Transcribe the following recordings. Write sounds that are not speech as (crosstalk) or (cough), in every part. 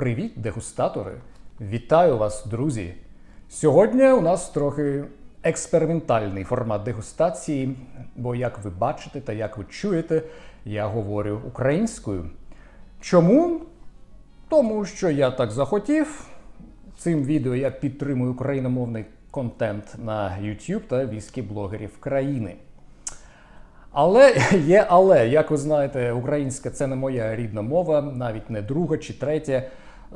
Привіт, дегустатори! Вітаю вас, друзі! Сьогодні у нас трохи експериментальний формат дегустації, бо, як ви бачите та як ви чуєте, я говорю українською. Чому? Тому що я так захотів. Цим відео я підтримую україномовний контент на YouTube та віскі блогерів країни. Але є але, як ви знаєте, українська це не моя рідна мова, навіть не друга чи третя.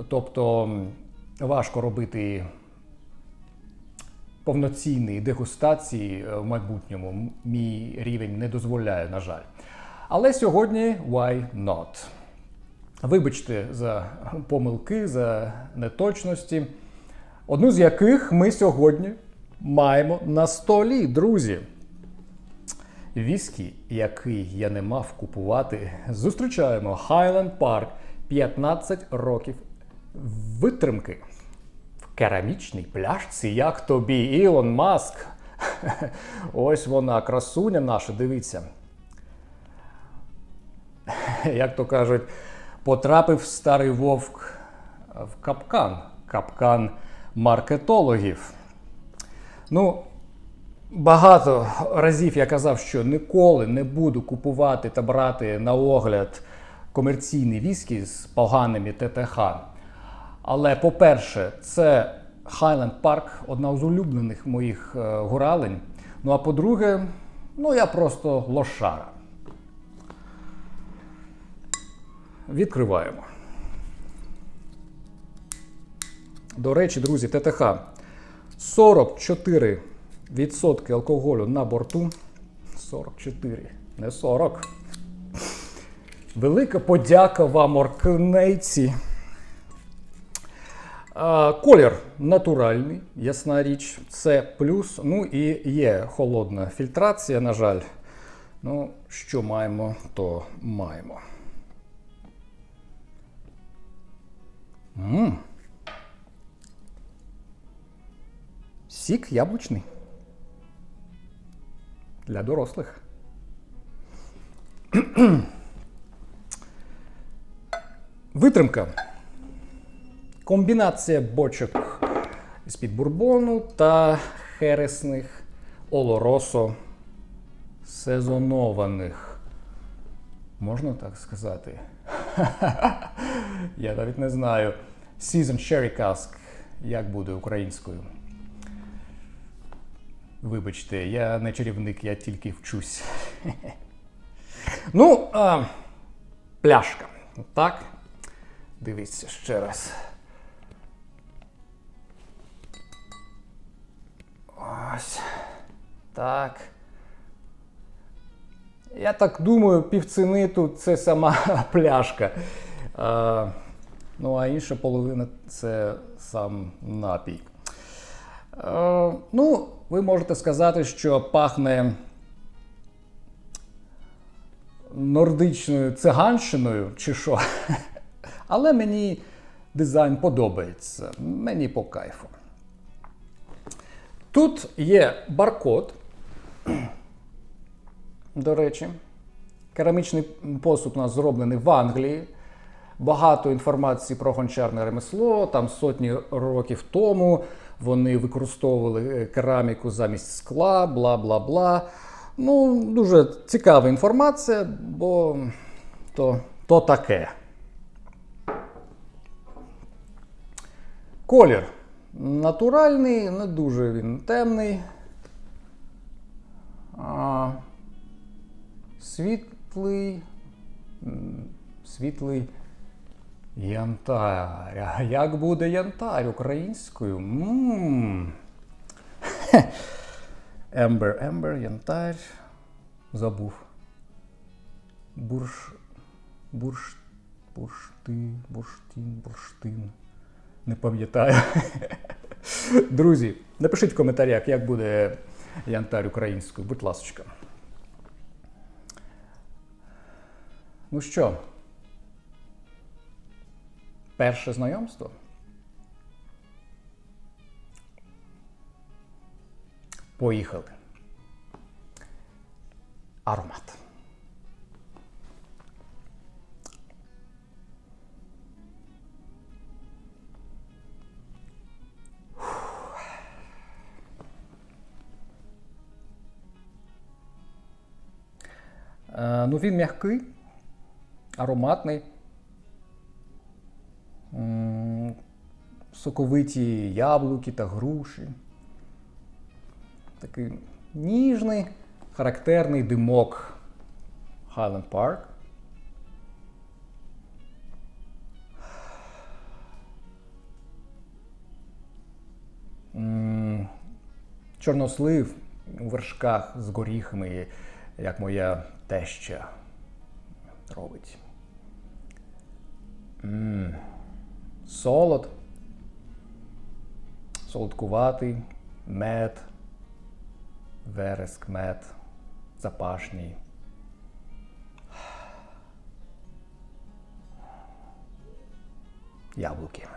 Тобто важко робити повноцінні дегустації е, в майбутньому. Мій рівень не дозволяє, на жаль. Але сьогодні why not? Вибачте за помилки, за неточності, одну з яких ми сьогодні маємо на столі, друзі. Віскі, який я не мав купувати, зустрічаємо Highland Park 15 років витримки. В керамічній пляшці, як тобі, Ілон Маск. (laughs) Ось вона, красуня наша, дивіться. Як то кажуть, потрапив старий вовк в капкан. Капкан маркетологів. Ну, Багато разів я казав, що ніколи не буду купувати та брати на огляд комерційні віскі з поганими ТТХ. Але, по-перше, це Highland Park, одна з улюблених моїх е, гуралень. Ну а по-друге, ну я просто лошара. Відкриваємо. До речі, друзі, ТТХ 44 відсотки алкоголю на борту. 44, не 40. Велика подяка вам, оркнейці. Колір натуральний, ясна річ, це плюс. Ну і є холодна фільтрація, на жаль. Ну, що маємо, то маємо. м Сік яблучний. Для дорослих. Витримка. Комбінація бочок з-під бурбону та хересних олоросо сезонованих. Можна так сказати? (laughs) Я навіть не знаю. Season Sherry Cask. Як буде українською? Вибачте, я не чарівник, я тільки вчусь. (laughs) ну, а, пляшка. Так. Дивіться ще раз. Так. Я так думаю, півціни тут це сама (laughs) пляшка. А, ну, а інша половина це сам напій. Е, ну, ви можете сказати, що пахне нордичною циганщиною чи що. (laughs) Але мені дизайн подобається. Мені по кайфу. Тут є баркод. До речі, керамічний посуд у нас зроблений в Англії. Багато інформації про гончарне ремесло. Там сотні років тому вони використовували е, кераміку замість скла, бла бла бла. Ну, дуже цікава інформація, бо то, то таке. Колір натуральний, не дуже він темний. Світлий. Світлий янтар. А як буде янтар українською? Мм. (laughs) Ембер, ембер, янтар. Забув. Бурш. Бурш. Буршти, бурштін, бурштин. Не пам'ятаю. (laughs) Друзі, напишіть в коментарях, як буде янтар українською, будь ласочка. Ну що, перше знайомство? Поїхали. Аромат. Ну, він м'який, ароматний. Соковиті яблуки та груші. Такий ніжний, характерний димок Highland Park. Чорнослив у вершках з горіхами, як моя теща робить. М, Солод. Солодкуватий, мед, вереск, мед, запашній. Яблуки.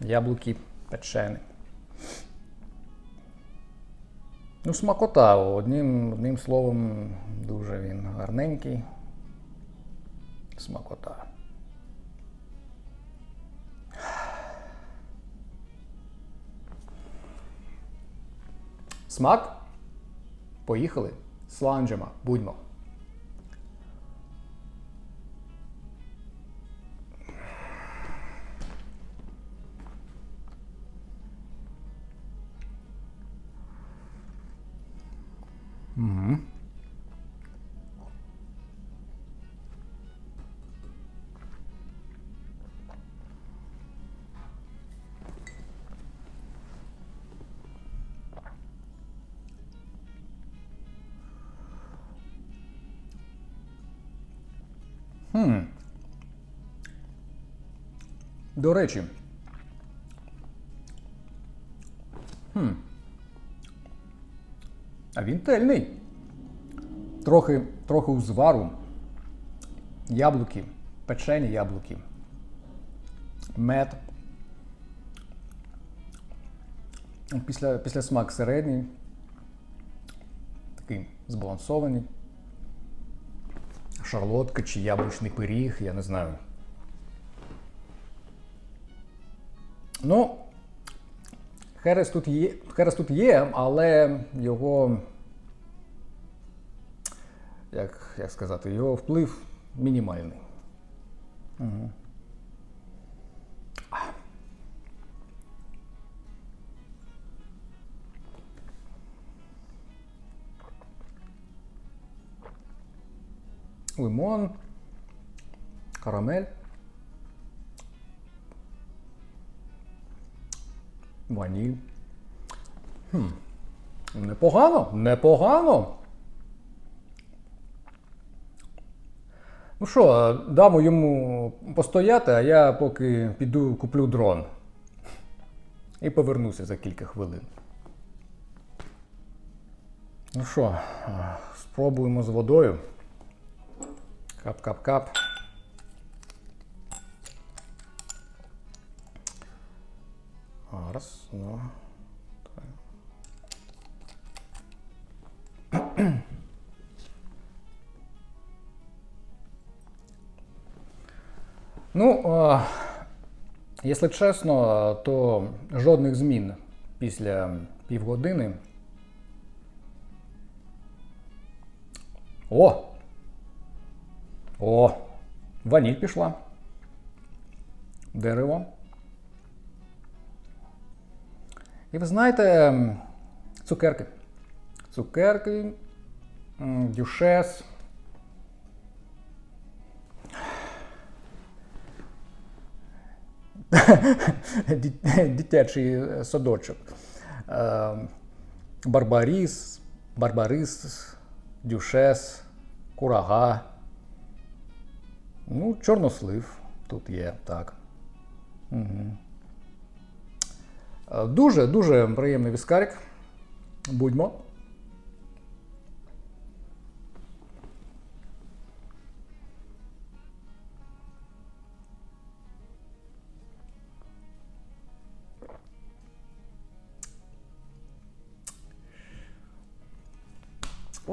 Яблуки печені. Ну, смакота, одним, одним словом, дуже він гарненький. Смакота. Смак? Поїхали. Сланджема, будьмо. До речі. Хм. А він тельний. Трохи, трохи узвару. Яблуки, печені яблуки. Мед. Після, після смак середній. Такий збалансований. Шарлотка чи яблучний пиріг, я не знаю. Ну, Херес тут є, Херес тут є, але його. Як, як сказати, його вплив мінімальний. Угу. Лимон, карамель. Ваніль. Хм. Непогано, непогано. Ну що, дамо йому постояти, а я поки піду куплю дрон. І повернуся за кілька хвилин. Ну що, спробуємо з водою. Кап-кап-кап. Раз, два. Ну, е, якщо чесно, то жодних змін після півгодини. О! О! Ваніль пішла. Дерево. І ви знаєте, цукерки. Цукерки, дюшес. (laughs) Дитячий садочок. Е, Барбаріс, Барбарис, Дюшес, Курага. Ну, чорнослив тут є, так. Угу. Дуже дуже приємний віскарик. Будьмо.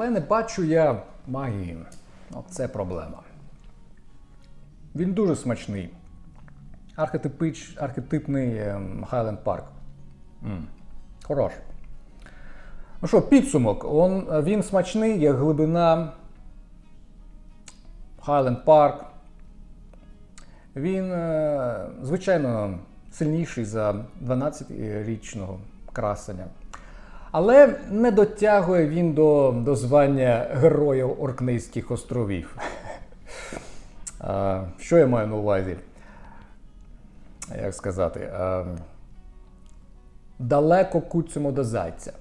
Але не бачу я магії. Оце проблема. Він дуже смачний. Архетипич, архетипний ем, Highland Park. М. Хорош. Ну що, підсумок. Он, він смачний, як глибина Highland Park. Він, е, звичайно, сильніший за 12-річного красення. Але не дотягує він до, до звання Героїв Оркнейських островів. (laughs) Що я маю на увазі? Як сказати? Далеко куцемо до зайця.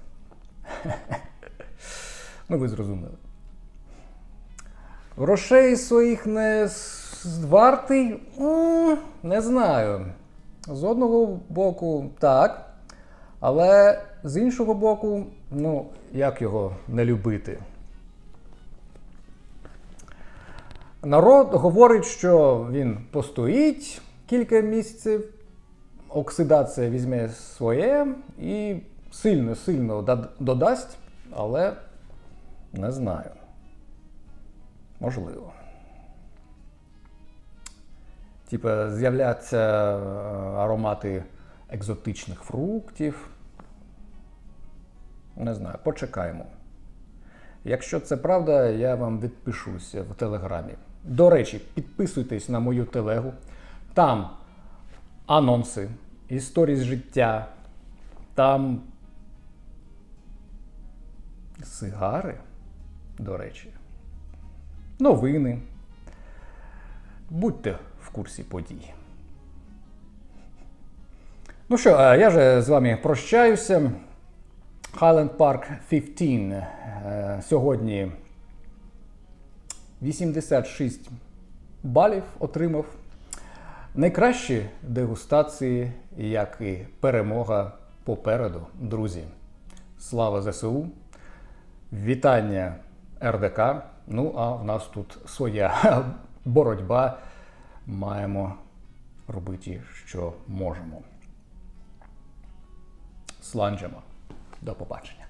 (laughs) Ну, ви зрозуміли. Грошей своїх не вартий? Не знаю. З одного боку, так. Але з іншого боку, ну, як його не любити? Народ говорить, що він постоїть кілька місяців, оксидація візьме своє і сильно-сильно додасть, але не знаю. Можливо. Типа з'являться е, аромати екзотичних фруктів. Не знаю, почекаємо. Якщо це правда, я вам відпишуся в телеграмі. До речі, підписуйтесь на мою телегу. Там анонси, історії з життя, там сигари, до речі, новини. Будьте в курсі подій. Ну що, е, я же з вами прощаюся. Highland Park 15 е, сьогодні 86 балів отримав. Найкращі дегустації, як і перемога попереду, друзі. Слава ЗСУ! Вітання РДК. Ну, а в нас тут своя (laughs) боротьба. Маємо робити, що можемо. Сланджемо. До побачення.